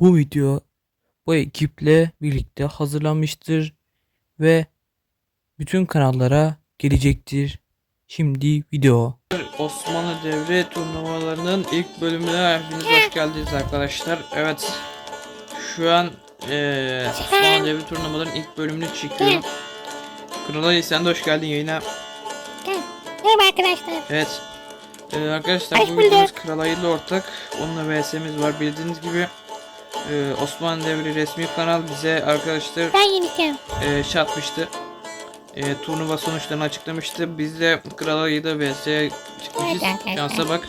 Bu video bu ekiple birlikte hazırlanmıştır ve bütün kanallara gelecektir. Şimdi video. Osmanlı Devri turnuvalarının ilk bölümüne hepiniz hoş geldiniz arkadaşlar. Evet. Şu an eee Osmanlı Devri turnuvaların ilk bölümünü çekiyorum. Kralay sen de hoş geldin yayına. Merhaba arkadaşlar. Evet. Eee, arkadaşlar Hoş bu videomuz. Kralay ile ortak. Onunla VS'miz var. Bildiğiniz gibi eee, Osmanlı Devri resmi kanal bize arkadaşlar Ben yeneceğim. e, şey atmıştı. E, turnuva sonuçlarını açıklamıştı. Biz de Kralayı da vs çıkmışız. Şansa bak.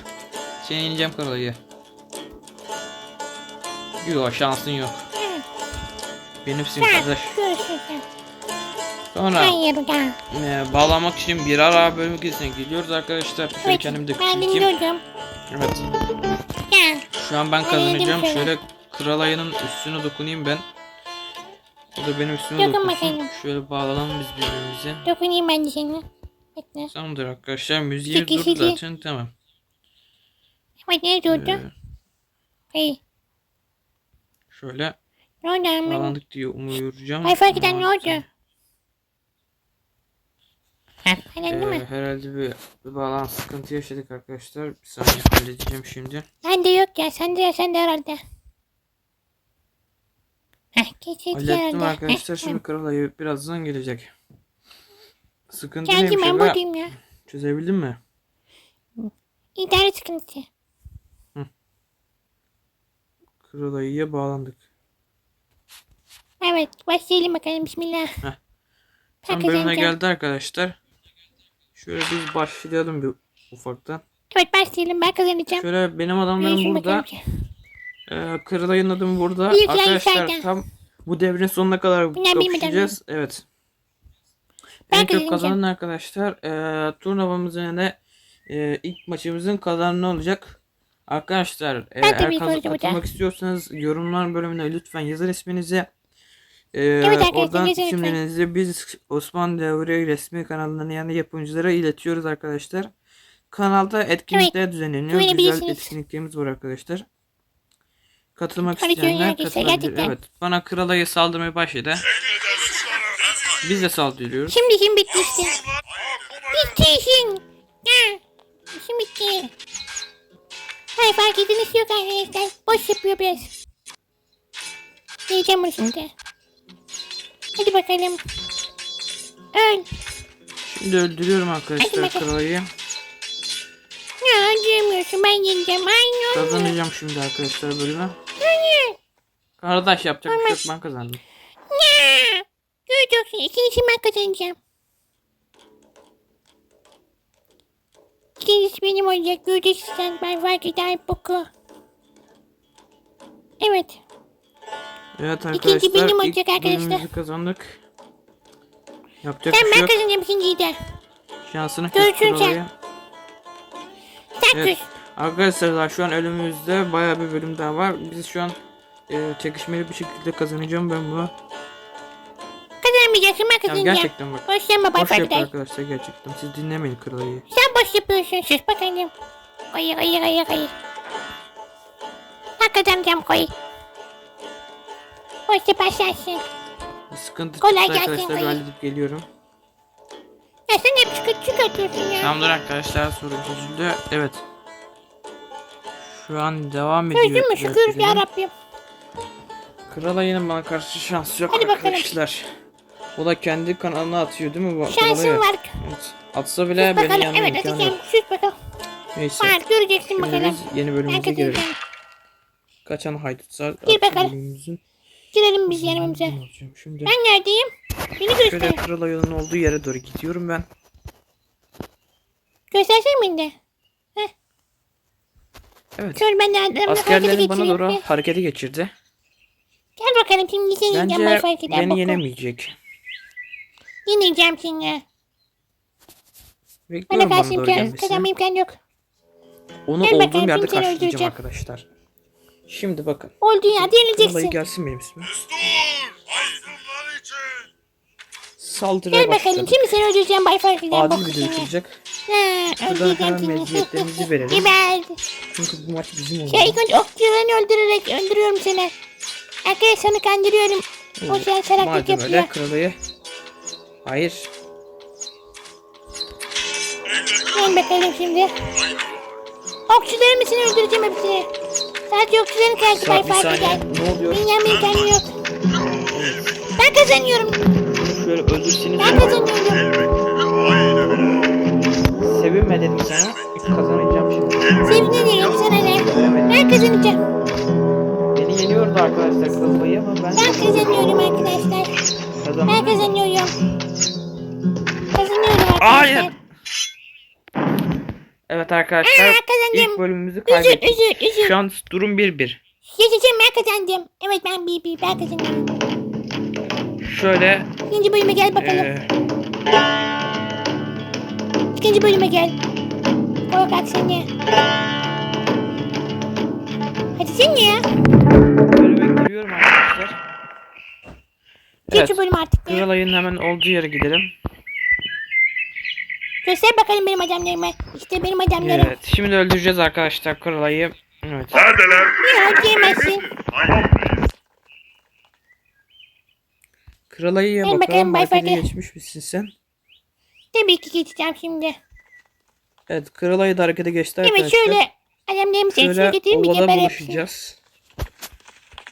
Seni yeneceğim Kralayı. Yok şansın yok. Benimsin kardeş. Sonra e, bağlamak için bir ara bölüm gezisine gidiyoruz arkadaşlar. Şöyle Evet, kendimi de küçülteyim. Evet. Şu an ben kazanacağım. şöyle. Şöyle Kralayı'nın üstüne dokunayım ben. O da benim üstüme Dokun dokunsun. bakalım. Şöyle bağlanalım biz birbirimize. Dokunayım ben de seni. Bekle. Tamamdır arkadaşlar. Müziği Çekil, dur çekil. zaten tamam. Evet ne durdu? Ee, Hey. şöyle Ne oldu hemen? bağlandık diye umuyorum. Ay fark eden ne Ama, oldu? Ha, Aynen değil Ee, mi? herhalde bir, bir bağlantı sıkıntı yaşadık arkadaşlar. Bir saniye halledeceğim şimdi. Bende yok ya. Sende ya sende herhalde. Heh, geçecek Hallettim arkadaşlar. Heh, Şimdi kral ayı birazdan gelecek. Sıkıntı Geldim neymiş ben aga? buradayım ya. Çözebildin mi? İnternet sıkıntısı. Kral ayıya bağlandık. Evet başlayalım bakalım bismillah. Tam kazanacağım. geldi arkadaşlar. Şöyle biz başlayalım bir ufaktan. Evet başlayalım ben kazanacağım. Şöyle benim adamlarım Görüşürüz burada. bakalım. Ee, Kırılay'ın adım burada. Büyük Arkadaşlar tam bu devrin sonuna kadar Bunlar benim kapışacağız. Evet. Ben en çok kazanacağım. kazanan arkadaşlar e, turnuvamızın ne e, ilk maçımızın kazananı olacak. Arkadaşlar e, Ben eğer kaz- olacağım katılmak istiyorsanız yorumlar bölümüne lütfen yazın isminizi. E, arkadaşlar, oradan yazın lütfen. seçimlerinizi biz Osman Devri resmi kanalından yani yapımcılara iletiyoruz arkadaşlar. Kanalda etkinlikler düzenleniyor. Güzel güvenebilirsiniz. etkinliklerimiz var arkadaşlar. Katılmak Hadi görün isteyenler arkadaşlar, katılabilir. gerçekten. Evet. Bana kralayı saldırmaya başladı. Biz de saldırıyoruz. Şimdi işim bitti işte. Bitti işin. Ha. İşim bitti. Hayır fark ediniz yok arkadaşlar. Boş yapıyor biraz. Diyeceğim bunu şimdi. Hadi bakalım. Öl. Şimdi öldürüyorum Hadi arkadaşlar bakalım. kralayı. Ya diyemiyorsun ben yeneceğim. Aynı oldu. Kazanacağım şimdi arkadaşlar bölümü. Kardeş yapacak bir şey yok ben kazandım. Ya. Göreceksin. İkincisi ben kazanacağım. İkincisi benim olacak. Göreceksin sen. Ben fark eder boku. Evet. Evet İkinci arkadaşlar benim ilk olacak arkadaşlar. kazandık. Yapacak Sen bir şey ben yok. kazanacağım ikinciyi de. Şansını Görüşürüz kes kralayı. ya. Sen Evet. küs. Arkadaşlar şu an önümüzde baya bir bölüm daha var. Biz şu an e, çekişmeli bir şekilde kazanacağım ben bunu. Kazanamayacaksın ben kazanacağım. gerçekten bak. Boş yapma bay Boş yap eder. arkadaşlar gerçekten. Siz dinlemeyin kralayı. Sen boş yapıyorsun. Sus bakalım. Hayır hayır hayır hayır. Ben kazanacağım koy. Boş yaparsansın. Sıkıntı Kolay çıktı arkadaşlar. hayır. Halledip geliyorum. Ya sen hep çıkıp çıkartıyorsun ya. Tamamdır arkadaşlar sorun çözüldü. Evet. Şu an devam ediyor. Gördün mü şükür ya Rabbim. Kral ayının bana karşı şansı yok Hadi bakalım. arkadaşlar. O da kendi kanalına atıyor değil mi bu Şansın var. Evet. Atsa bile Sus bakalım. yanımda Evet imkanı atacağım. yok. Sus bakalım. Neyse. Var göreceksin Şimdi bakalım. yeni bölümümüze girelim. Kaçan haydutlar. Gir bakalım. bölümümüzün- Girelim biz yanımıza. Şimdi Ben neredeyim? Beni şöyle göster. kral ayının olduğu yere doğru gidiyorum ben. Göstersene beni de. Evet. Ben de adamla harekete Askerlerin bana doğru harekete geçirdi. Gel bakalım şimdi seni yiyeceğim. Bay Bence fark eder. beni yenemeyecek. Yeneceğim seni. Bana Bekliyorum bana karşı doğru imkan, gelmesini. kazanma imkan yok. Onu Gel olduğum bakalım, yerde şimdi seni karşılayacağım öldüreceğim. arkadaşlar. Şimdi bakın. Oldu ya Vallahi yenileceksin. gelsin benim ismim. Aydınlar için. Saldırıya Gel bakalım başladık. şimdi seni öldüreceğim Bay fark eder. Adil bir seni. dökülecek. Ha, öldüreceğim hemen seni. verelim. Geber. Çünkü bu maç bizim Şey olmalı. ilk önce okçularını öldürerek öldürüyorum seni. Arkadaşlar onu kandırıyorum. O şu an şaraplık Madem yapıyor. öyle kralayı. Hayır. Gelin bakalım şimdi. Okçuların mısın öldüreceğim hepsini. Sadece okçuların kaldı Sa- bir Fark saniye. eder. Ne oluyor? Benim imkanı yok. Ben kazanıyorum. Şöyle öldürseniz. Ben kazanıyorum. Sevinme dedim sana. Ben kazanacağım. Beni yeniyordu arkadaşlar kralayı ama ben Ben kazanıyorum arkadaşlar. Ben kazanamadım. kazanıyorum. Kazanıyorum arkadaşlar. Hayır. Evet arkadaşlar Aa, kazandım. ilk bölümümüzü Üzül kaybettik. üzül üzül. Şu an durum 1-1. Yaşayacağım ben kazandım. Evet ben bir bir ben kazanıyorum. Şöyle İkinci bölüme gel bakalım. eee İkinci bölüme gel. Korkak seni. Ya. bölüme giriyorum arkadaşlar. Geç Evet. şu bölüm artık ya. Kralayın hemen olduğu yere gidelim. Göster bakalım benim adamlarımı. İşte benim adamlarım. Evet. Şimdi öldüreceğiz arkadaşlar kralayı. Evet. Neredeler? Ya öldüremezsin. Kralayı Gel bakalım. bakalım, bay Fatih. geçmiş misin sen? Tabii ki geçeceğim şimdi. Evet. Kralayı da harekete geçti Evet arkadaşlar. şöyle sesine Şöyle getireyim ovada ben hepsini. buluşacağız.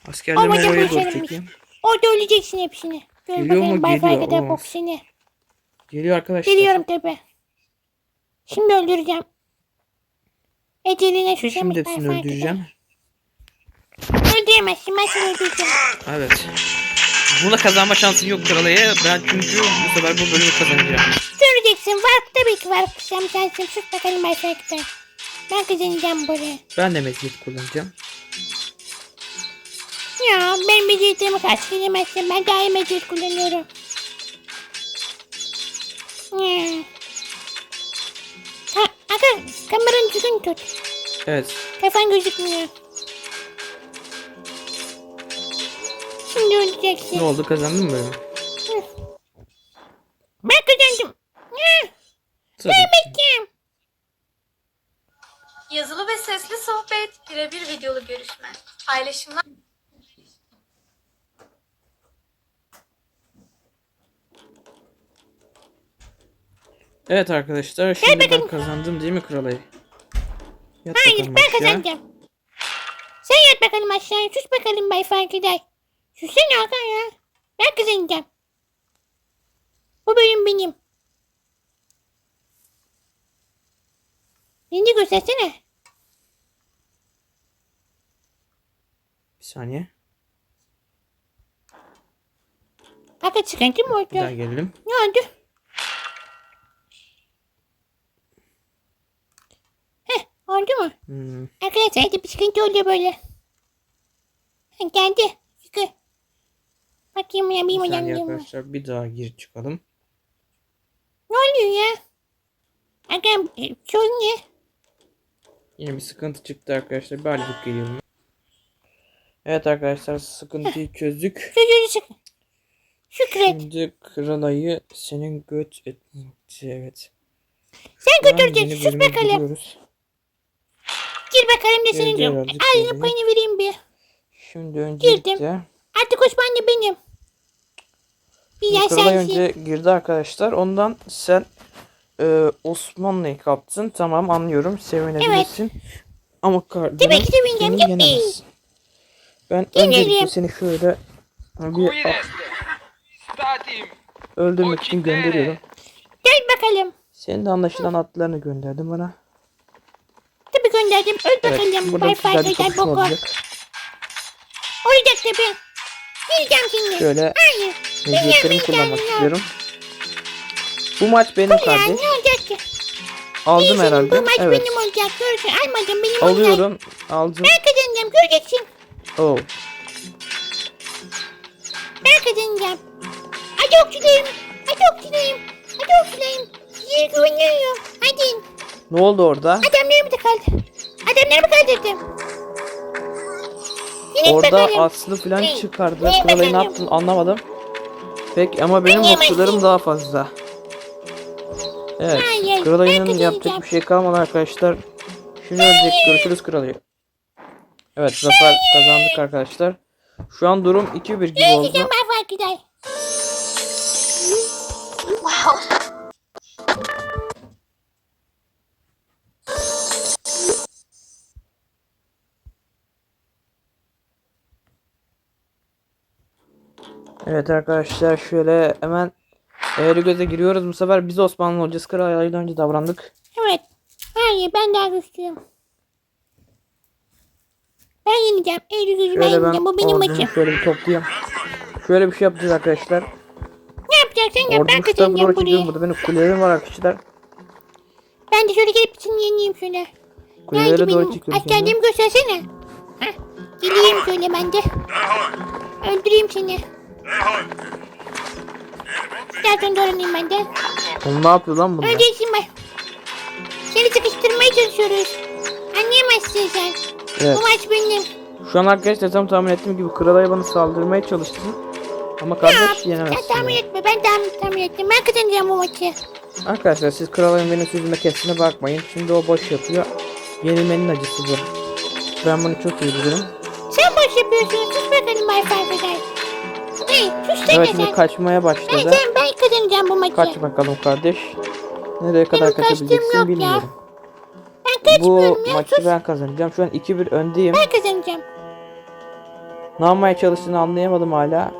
Askerlerimi Ovada oraya doğru çekeyim. Orada öleceksin hepsini. Gör Geliyor mu? Geliyor, olamaz. bok seni. Geliyor arkadaşlar. Geliyorum tabi. Şimdi öldüreceğim. Eceline susamış Şimdi Bay hepsini öldüreceğim. Öldüremezsin ben seni öldüreceğim. Evet. Buna kazanma şansın yok kralayı. Ben çünkü bu sefer bu bölümü kazanacağım. Göreceksin var tabii ki var. Sen sensin sus bakalım eder. Ben kazanacağım buraya. Ben de meziyet kullanacağım. Ya ben mecliyetlerime karşı gelemezsin. Ben daha iyi mecliyet kullanıyorum. Ya. Ha, aga kameranı düzgün tut. Evet. Kafan gözükmüyor. Şimdi öleceksin. Ne oldu kazandın mı bölümü? Ben kazandım. Ya, Tabii. Kim? Sohbet, birebir videolu görüşme, paylaşımlar Evet arkadaşlar şimdi ben kazandım değil mi kralayı? Yat Hayır ben aşağı. kazanacağım. Sen yat bakalım aşağıya. Sus bakalım Bay Fark eder. Sussana Hakan ya. Ben kazanacağım. Bu bölüm benim. Beni göstersene. Bir saniye. Hakan sıkıntı mı Bir daha gelelim. Ne oldu? Heh oldu mu? Hmm. Arkadaşlar hadi bir sıkıntı oluyor böyle. Ha, geldi. Sıkı. Bakayım ya benim Bir saniye mı? arkadaşlar bir daha gir çıkalım. Ne oluyor ya? Hakan e, sorun ne? Yine bir sıkıntı çıktı arkadaşlar. Bir halledip geliyorum. Evet arkadaşlar sıkıntıyı çözdük. Şükret. Şimdi kralayı senin göt etmekti evet. Sen yeni Sus bölüme bakalım. giriyoruz. Gir bakalım da senin Gel, diyorum. gel, Al payını vereyim bir. Şimdi öncelikle Artık Osman da benim. Bir yer sensin. önce girdi arkadaşlar. Ondan sen e, Osmanlı'yı kaptın. Tamam anlıyorum. Sevinebilirsin. Ama kardeşim Tabii ki sevineceğim, seni tabii. yenemez. Ben öncelikle seni şöyle bir öldürmek için gönderiyorum. Gel bakalım. Senin de anlaşılan atlarını gönderdim bana. Tabii gönderdim. Öl Evet. bakalım. Bay eder kapışma boko. olacak. Olacak tabii. Gireceğim şimdi. Şöyle Hayır. meziyetlerimi kullanmak istiyorum. Bu maç benim Ya kardeş. ne olacak ki? Aldım Senin herhalde. Bu maç Evet. benim olacak. Görürsün. Almadım benim olacak. Alıyorum. Aldım. Ben kazanacağım. Göreceksin. Oh. Ben kazanacağım. Hadi okçulayım. Hadi okçulayım. Hadi okçulayım. Size güveniyorum. Hadi. Ne oldu orada? Adamlarımı da kaldı. Adamlarımı kaldırdım. Yine Orada bakalım. Aslı falan Hey, çıkardı. Kralayı ne yaptın anlamadım. Pek ama benim yemezsin. okçularım daha fazla. Evet. Hayır, ben yapacak bir şey kalmadı arkadaşlar. Şimdi ölecek. Görüşürüz kralayı. Evet zafer kazandık arkadaşlar. Şu an durum 2-1 gibi oldu. Evet arkadaşlar şöyle hemen eğri göze giriyoruz. Bu sefer biz Osmanlı hocası kral aydan önce davrandık. Evet. Hayır ben daha güçlüyüm. Ben yeneceğim. Eylül yüzü ben Şöyle yeneceğim. Bu benim maçım. şöyle bir toplayayım. Şöyle bir şey yapacağız arkadaşlar. Ne yapacaksın yap. Ben tarafa doğru kazanacağım burayı. Burada benim kulelerim var arkadaşlar. Ben de şöyle gelip seni yeneyim şöyle. Kulelere Nerede doğru benim çekiyorum. şimdi. askerliğimi göstersene. Heh. Geleyim şöyle ben de. Öldüreyim seni. Gerçekten doğranayım ben de. Oğlum ne yapıyor lan bunlar? Öleceksin ben. Seni sıkıştırmaya çalışıyoruz. Anlayamazsın sen. Evet. Bu maç benim. Şu an arkadaşlar tam tahmin ettiğim gibi Kralay bana saldırmaya çalıştı. Ama kardeş Sen yenemezsin. tahmin etme. Ben tahmin, tahmin ettim. Ben kazanacağım bu maçı. Arkadaşlar siz Kralay'ın benim sözüme kesine bakmayın. Şimdi o boş yapıyor. Yenilmenin acısı bu. Ben bunu çok iyi bilirim. Sen boş yapıyorsun. Sus bakalım Farfadar. Hey sus deme Evet sen. şimdi kaçmaya Ben, başladı. sen, ben kazanacağım bu maçı. Kaç bakalım kardeş. Nereye kadar Benim kaçabileceksin yok ya. Bu ya. maçı Sus. ben kazanacağım. Şu an 2-1 öndeyim. Ben kazanacağım. Ne yapmaya çalıştığını anlayamadım hala.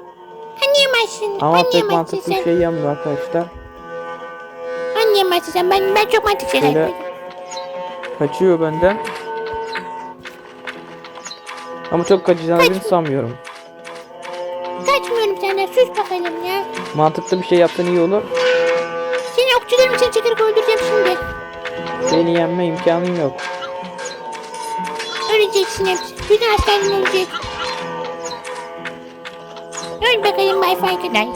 Anlayamazsın. Ama pek Anlayamazsın mantıklı sen. bir şey yapmıyor arkadaşlar. Anlayamazsın sen. Ben, ben çok mantıklı şeyler yapıyorum. Kaçıyor benden. Ama çok kaçacağını ben sanmıyorum. Kaçmıyorum senden. Sus bakalım ya. Mantıklı bir şey yaptığın iyi olur. Seni okçularım için çekerek öldüreceğim şimdi. Seni yenme imkanın yok. Öleceksin hepsi. Bütün askerlerin ölecek. Öl bakalım Bay Farkadar.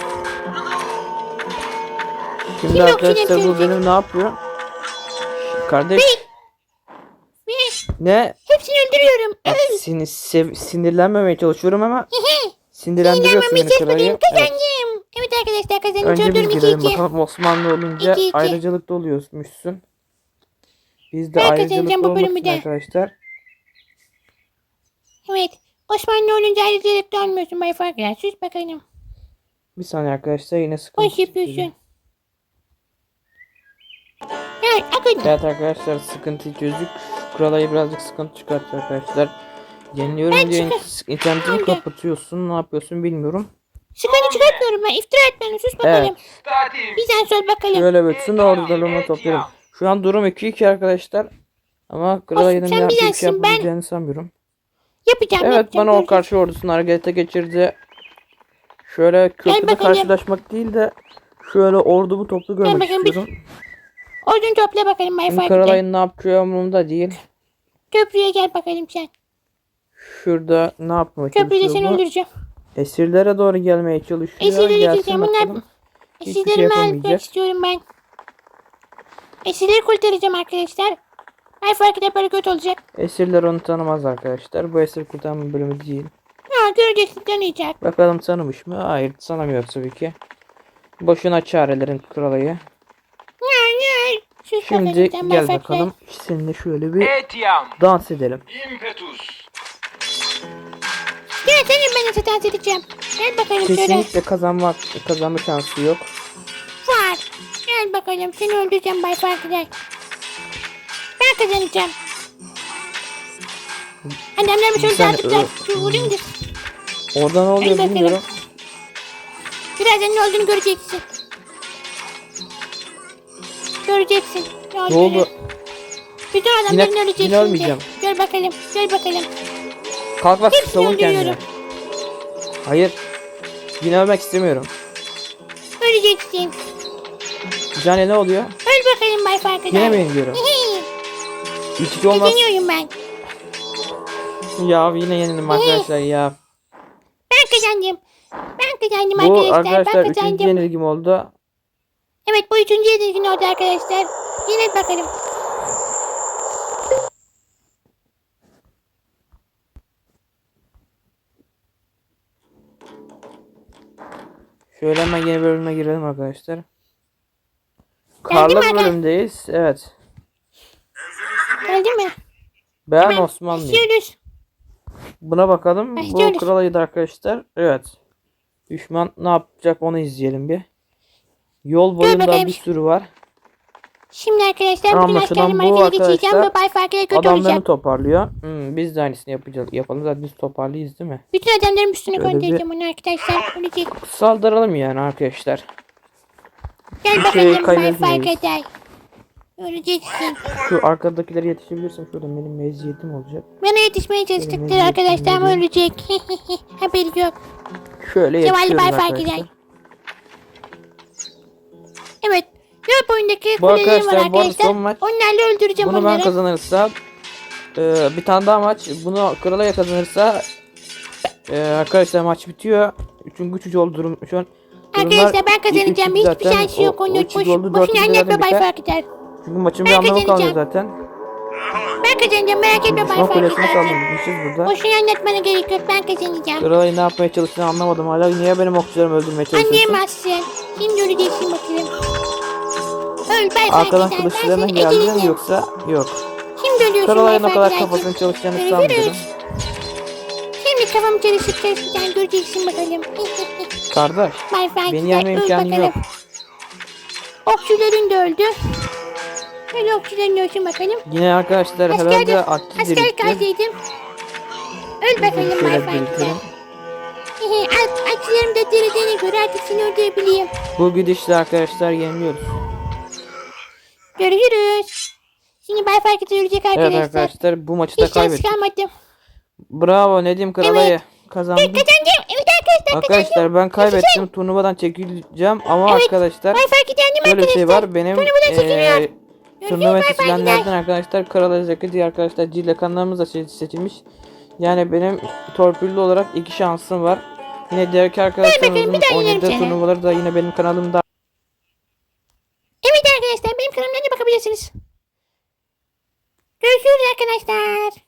Şimdi Kim arkadaşlar bu benim ne yapıyor? Kardeş ne? hepsini öldürüyorum. Bak, Öl. seni sev- sinirlenmemeye çalışıyorum ama sinirlendiriyorsun beni bakayım Evet. kazandım. Evet arkadaşlar kazandım. Önce biz 2 girelim 2. bakalım Osmanlı olunca İki iki. ayrıcalıklı oluyormuşsun. Biz de ayrıcalıklı bu olmak bölümü de. arkadaşlar. Evet. Osmanlı olunca ayrıcalıklı olmuyorsun Bay Farkadar. Sus bakalım. Bir saniye arkadaşlar yine sıkıntı. Boş yapıyorsun. Evet akın. Evet arkadaşlar sıkıntıyı çözdük. Kralayı birazcık sıkıntı çıkarttı arkadaşlar. Yeniliyorum Ben diye çıkar- in- internetimi Hangi? kapatıyorsun. Ne yapıyorsun bilmiyorum. Sıkıntı çıkartmıyorum ben. İftira etmeyin. Sus bakalım. Bir sen söyle bakalım. Şöyle bütün ordularımı topluyorum. Şu an durum 2-2 arkadaşlar. Ama sen yaptığı bir şey bilemezsin, ben- yapabileceğini sanmıyorum. Yapacağım Evet yapacağım. bana o karşı ordusunu harekete geçirdi. Şöyle köprüde bakalım. karşılaşmak değil de şöyle ordumu toplu görmek bakalım, bir- istiyorum. Ordunu topla bakalım Şimdi Farkadar. Karalay'ın ne yapacağı umurumda değil. Köprüye gel bakalım sen. Şurada ne yapmaya Köprüde çalışıyor seni bu? öldüreceğim. Esirlere doğru gelmeye çalışıyor. Esirleri Gelsin öldüreceğim. Bunlar bakalım. Hiçbir şey esirlerimi almak yapamayacak. istiyorum ben. Esirleri kurtaracağım arkadaşlar. Bay Farkadar böyle kötü olacak. Esirler onu tanımaz arkadaşlar. Bu esir kurtarma bölümü değil. Ha göreceksin tanıyacak. Bakalım tanımış mı? Hayır tanımıyor tabii ki. Boşuna çarelerin kralayı. Şimdi gel bakalım. Seninle şöyle bir Etiam dans edelim. impetus Gel seni ben nasıl dans edeceğim. Gel bakalım şöyle. Kesinlikle kazanmak kazanma şansı yok. Gel bakalım seni öldüreceğim Bay Farkadar. Ben kazanacağım. Annemlerimi şöyle Sen dağıtıp ö- dağıtıp vurayım da. Orada ne oluyor bilmiyorum. Birazdan ne olduğunu göreceksin. Göreceksin. Ne, oldu? Bütün adamların Yine- ölecek yine şimdi. ölmeyeceğim. Gel bakalım. Gel bakalım. Kalk bak Hepsini savun kendini. Hayır. Yine ölmek istemiyorum. Öleceksin. Cane ne oluyor? Öl bakalım Bay Farkadar. Yine mi yeniliyorum? Hiç olmaz. Kazanıyorum ben. Ya yine yenildim arkadaşlar ya. Ben kazandım. Ben kazandım Bu arkadaşlar. arkadaşlar ben üçüncü yenilgim oldu. Evet bu üçüncü yenilgin oldu arkadaşlar. Yine bakalım. Şöyle hemen yeni bölüme girelim arkadaşlar. Geldim Karlı aga. bölümdeyiz. Evet. Geldi mi? Ben Hemen Osmanlıyım. Başlıyoruz. Buna bakalım. Bu Başlıyoruz. kral ayıydı arkadaşlar. Evet. Düşman ne yapacak onu izleyelim bir. Yol boyunda bakayım. bir sürü var. Şimdi arkadaşlar bütün Anlaşılan askerlerimi bu haritaya geçeceğim ve arkadaşlar Bay Fark'a kötü Adamlarını toparlıyor. Hmm, biz de aynısını yapacağız. Yapalım zaten biz toparlıyız değil mi? Bütün adamların üstüne Şöyle bir- göndereceğim onu arkadaşlar. Ölecek. Saldıralım yani arkadaşlar. Gel bakalım kaybetmeyiz. Fark'a day. Öleceksin. Şu arkadakilere yetişebilirsem şurada benim meziyetim olacak. Bana yetişmeye çalıştıkları Benim arkadaşlar ama yedim. ölecek. Haberi yok. Şöyle yetişiyorum Bay arkadaşlar. day. Evet. Yol boyundaki Bu kulelerim var arkadaşlar, maç. Onlarla öldüreceğim Bunu ben onları. kazanırsam e, bir tane daha maç. Bunu kralaya kazanırsa e, arkadaşlar maç bitiyor. Çünkü 3 oldu durum şu an. Arkadaşlar ben kazanacağım. Hiçbir zaten. şansı yok. Onun boş, boşuna anlatma Bay. Fark'lar. Çünkü maçın bir Ben anlamı kalmıyor zaten. Ben kazanacağım merak etme Bay Düşman kulesini Fark'lar. saldırmışız burada. Boşuna anlatmana gerek yok. Ben kazanacağım. Kralayı ne yapmaya çalıştığını anlamadım hala. Niye benim okçularımı öldürmeye çalışıyorsun? Anlayamazsın. Şimdi öleceksin bakalım. Öl Bay Arkadan Fark'lar. Ben kılıçlarına geldi mi yoksa yok. Şimdi ölüyorsun Kralayın Bay o kadar kafasını çalışacağını sanmıyorum. Şimdi kafamı çalışıp çalışacağım. Göreceksin bakalım. Kardeş beni yenme bakalım. yok. Okçuların da öldü. Şöyle okçuların ölsün bakalım. Yine arkadaşlar Asker, herhalde aktif asker birikti. kaydıydım. Öl bakalım biriktirelim. Açlarım da dirildiğine göre artık seni öldürebileyim. Bu gidişle arkadaşlar yeniliyoruz. Görüşürüz. Şimdi Bay Fark'ı ölecek Evet arkadaşlar. arkadaşlar bu maçı da Hiç kaybettik. kalmadı. Bravo Nedim Kralayı Evet. kazandım. Kazandım. Evet arkadaşlar. Arkadaşlar ben kaybettim. Turnuvadan çekileceğim ama Evet. arkadaşlar şöyle bir şey var. Benim Görüşürüz turnuva seçilenlerden arkadaşlar Kralayı Zeki diye arkadaşlar Cille kanalımız da se- seçilmiş. Yani benim torpilli olarak iki şansım var. Yine diğer arkadaşlarımızın oynadığı turnuvaları da yine benim kanalımda Evet arkadaşlar benim kanalımdan da bakabilirsiniz. Görüşürüz arkadaşlar.